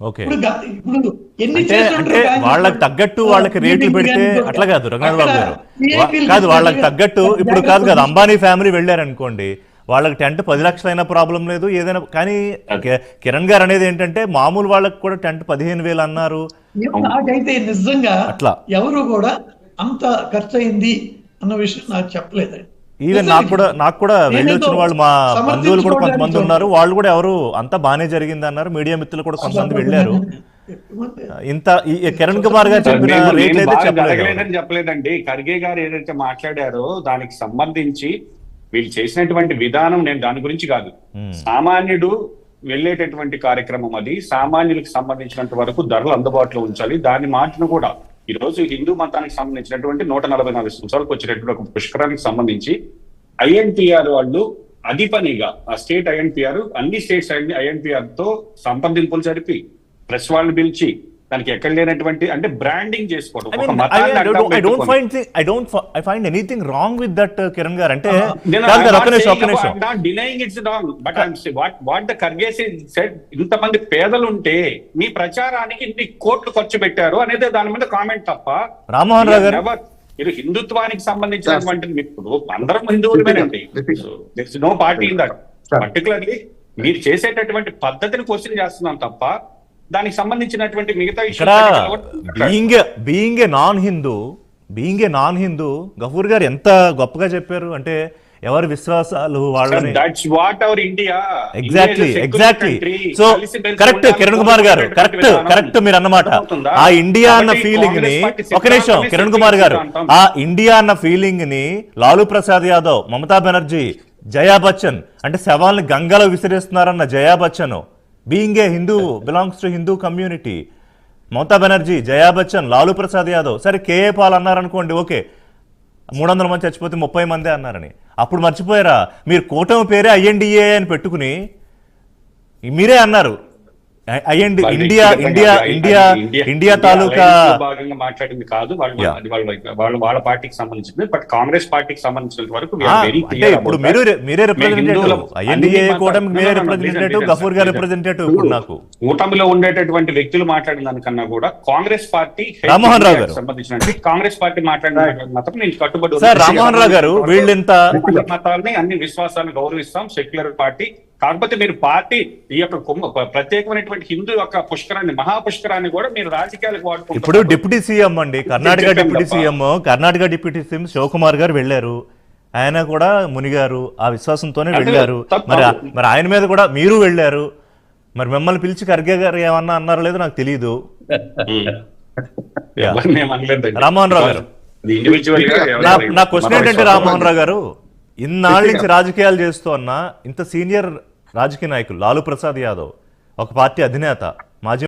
ఇప్పుడు ఎన్ని వాళ్ళకి వాళ్ళు? తగ్గట్టు వాళ్ళకి రేట్లు పెడితే అట్లా కాదు రంగనాథ్ బాబు గారు. కాదు వాళ్ళకి తగ్గట్టు ఇప్పుడు కాదు కదా అంబానీ ఫ్యామిలీ వెళ్ళారు అనుకోండి వాళ్ళకి టెంట్ పది లక్షలైనా ప్రాబ్లం లేదు ఏదైనా కానీ కిరణ్ గారు అనేది ఏంటంటే మామూలు వాళ్ళకి కూడా టెంట్ పదిహేను వేలు అన్నారు. నాకైతే నిజంగా అట్లా. ఎవరు కూడా అంత ఖర్చు అయింది అన్న విషయం నాకు చెప్పలేదండి. ఈవెన్ నాకు కూడా నాకు కూడా వెళ్ళి వచ్చిన వాళ్ళు మా బంధువులు కూడా కొంతమంది. ఉన్నారు. వాళ్ళు కూడా ఎవరు అంతా బానే జరిగింది అన్నారు. మీడియా మిత్రులు కూడా కొంతమంది వెళ్ళారు. ఇంత కిరణ్ కుమార్ గారు చెప్పిన రేట్లు అయితే చెప్పలేదండి. ఖర్గే గారు ఏదైతే మాట్లాడారో దానికి సంబంధించి వీళ్ళు చేసినటువంటి విధానం నేను దాని గురించి కాదు. Hmm. సామాన్యుడు వెళ్ళేటటువంటి కార్యక్రమం అది. సామాన్యులకు సంబంధించినంత వరకు ధరలు అందుబాటులో ఉంచాలి. దాని మాటను కూడా ఈ రోజు హిందూ మతానికి సంబంధించినటువంటి నూట నలభై నాలుగు సంవత్సరాలకు వచ్చినటువంటి ఒక పుష్కరానికి సంబంధించి ఐఎన్పిఆర్ వాళ్ళు అధిపనిగా ఆ స్టేట్ ఐఎన్పిఆర్ అన్ని స్టేట్స్ ఐఎన్పిఆర్తో సంప్రదింపులు జరిపి ప్రెస్ వాళ్ళని పిలిచి దానికి ఎక్కడ లేనటువంటి అంటే బ్రాండింగ్ చేసుకోవడం fi- I find anything wrong with that uh, Kiran గారు. అంటే wrong, but I'm saying what what the Kharge said ఇంతమంది పేదలు ఉంటే మీ ప్రచారానికి ఇన్ని కోట్లు ఖర్చు పెట్టారు అనేది దాని మీద కామెంట్ తప్ప రామ్మోహన్ రావు గారు. మీరు హిందుత్వానికి సంబంధించినటువంటి ఇప్పుడు అందరం హిందువులమేనండి. No party in that particularly మీరు చేసేటటువంటి పద్ధతిని క్వశ్చన్ చేస్తున్నాం తప్ప దానికి సంబంధించినటువంటి మిగతా being being a non Hindu being a non Hindu Gafoor garu ఎంత గొప్పగా చెప్పారు? అంటే ఎవరి విశ్వాసాలు వాళ్ళని exactly exactly so correct Kiran Kumar garu correct correct మీరు అన్నమాట ఆ ఇండియా అన్న ఫీలింగ్ని ఒక నిమిషం కిరణ్ కుమార్ గారు ఆ ఇండియా అన్న ఫీలింగ్ని లాలూ ప్రసాద్ యాదవ్ మమతా బెనర్జీ జయా బచ్చన్ అంటే శవాల్ని గంగలో విసిరేస్తున్నారన్న Jaya Bachchan being a Hindu belongs to Hindu community Mamata Banerjee Jaya Bachchan Lalu Prasad Yadav. సరే కేఏ పాల్ అన్నారనుకోండి ఓకే. మూడు వందల మంది చచ్చిపోతే ముప్పై మందే అన్నారని. అప్పుడు మర్చిపోయారా? మీరు కూటమి పేరే ఐఎన్డిఏ అని పెట్టుకుని మీరే అన్నారు. IND India India India India తాలూకా భాగంగా మాట్లాడింది కాదు. వాళ్ళు వాళ్ళ వాళ్ళ వాళ్ళ పార్టీకి సంబంధించింది బట్ కాంగ్రెస్ పార్టీకి సంబంధించిన వరకు ఇప్పుడు మీరు. మీరే రిప్రజెంటేటివ్ గఫూర్ గారు. రిప్రజెంటేటివ్ ఇప్పుడు నాకు. కూటమిలో ఉండేటటువంటి వ్యక్తులు మాట్లాడిన దానికన్నా కూడా కాంగ్రెస్ పార్టీ రామ్మోహన్ రావు గారు. సంబంధించిన కాంగ్రెస్ పార్టీ మాట్లాడిన మాత్రం నేను కట్టుబడి రామ్మోహన్ రావు గారు వీళ్ళింత మతాలని అన్ని విశ్వాసాలను గౌరవిస్తాం. సెక్యులర్ పార్టీ కాకపోతే మీరు పార్టీ ఈ యొక్క ప్రత్యేకమైనటువంటి హిందూ యొక్క పుష్కరాన్ని మహా పుష్కరాన్ని కూడా మీరు రాజకీయాలకు వాడుకుంటారు ఇప్పుడు డిప్యూటీ సీఎం అండి Karnataka deputy. CM Karnataka deputy CM Shivakumar garu వెళ్ళారు ఆయన కూడా మునిగారు ఆ విశ్వాసంతోనే వెళ్ళారు మరి మరి ఆయన మీద కూడా మీరు వెళ్ళారు మరి మిమ్మల్ని పిలిచి ఖర్గే గారు ఏమన్నా అన్నారో లేదో నాకు తెలియదు. రామ్మోహన్ రావు గారు. నా క్వశ్చన్ ఏంటంటే రామ్మోహన్ రావు గారు ఇన్నాళ్ళ నుంచి రాజకీయాలు చేస్తూ ఉన్న ఇంత సీనియర్ రాజకీయ నాయకులు. లాలూ ప్రసాద్ యాదవ్ ఒక పార్టీ అధినేత.